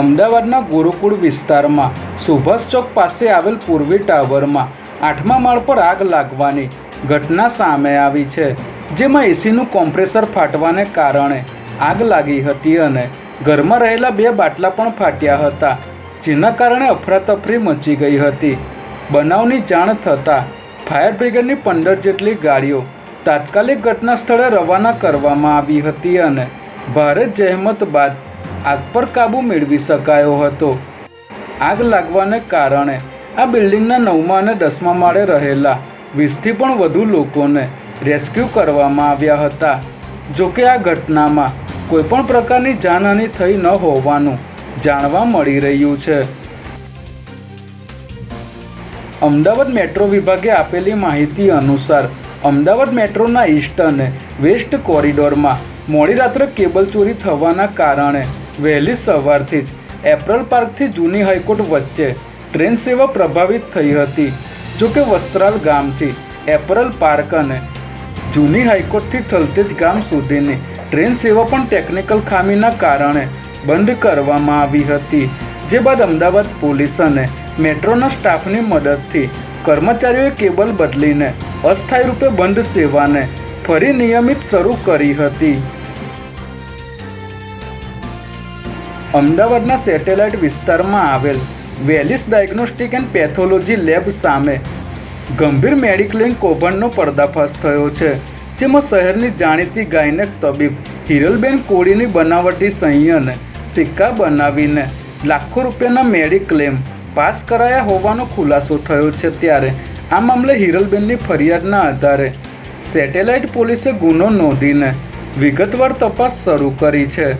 અમદાવાદના ગુરુકુળ વિસ્તારમાં સુભાષ ચોક પાસે આવેલ પૂર્વી ટાવરમાં આઠમા માળ પર આગ લાગવાની ઘટના સામે આવી છે, જેમાં એસીનું કોમ્પ્રેસર ફાટવાને કારણે આગ લાગી હતી અને ઘરમાં રહેલા બે બાટલા પણ ફાટ્યા હતા, જેના કારણે અફરાતફરી મચી ગઈ હતી. બનાવની જાણ થતાં ફાયર બ્રિગેડની પંદર જેટલી ગાડીઓ તાત્કાલિક ઘટના સ્થળે રવાના કરવામાં આવી હતી અને ભારે જહેમત બાદ આગ પર કાબૂ મેળવી શકાયો હતો. આગ લાગવાને કારણે આ બિલ્ડિંગના નવમા અને દસમા માળે રહેલા વીસથી પણ વધુ લોકોને રેસ્ક્યુ કરવામાં આવ્યા હતા. જોકે આ ઘટનામાં કોઈપણ પ્રકારની જાનહાનિ થઈ ન હોવાનું જાણવા મળી રહ્યું છે. અમદાવાદ મેટ્રો વિભાગે આપેલી માહિતી અનુસાર અમદાવાદ મેટ્રોના ઈસ્ટ અને વેસ્ટ કોરિડોરમાં મોડી રાત્રે કેબલ ચોરી થવાના કારણે વહેલી સવારથી જ એપ્રલ પાર્કથી જૂની હાઈકોર્ટ વચ્ચે ટ્રેન સેવા પ્રભાવિત થઈ હતી. જોકે વસ્ત્રાલ ગામથી એપ્રલ પાર્ક અને જૂની હાઈકોર્ટથી થલતેજ ગામ સુધીની ટ્રેન સેવા પણ ટેકનિકલ ખામીના કારણે બંધ કરવામાં આવી હતી. જે બાદ અમદાવાદ પોલીસ અને મેટ્રોના સ્ટાફની મદદથી કર્મચારીઓએ કેબલ બદલીને અસ્થાયી રૂપે બંધ સેવાને ફરી નિયમિત શરૂ કરી હતી. અમદાવાદના સેટેલાઇટ વિસ્તારમાં આવેલ વેલિસ ડાયગ્નોસ્ટિક એન્ડ પેથોલોજી લેબ સામે ગંભીર મેડિક્લેમ કૌભાંડનો પર્દાફાશ થયો છે, જેમાં શહેરની જાણીતી ગાયનેક તબીબ હિરલબેન કોળીની બનાવટી સંયને સિક્કા બનાવીને લાખો રૂપિયાના મેડિક્લેમ પાસ કરાયા હોવાનો ખુલાસો થયો છે ત્યારે આ મામલે હિરલબેનની ફરિયાદના આધારે સેટેલાઇટ પોલીસે ગુનો નોંધીને વિગતવાર તપાસ શરૂ કરી છે.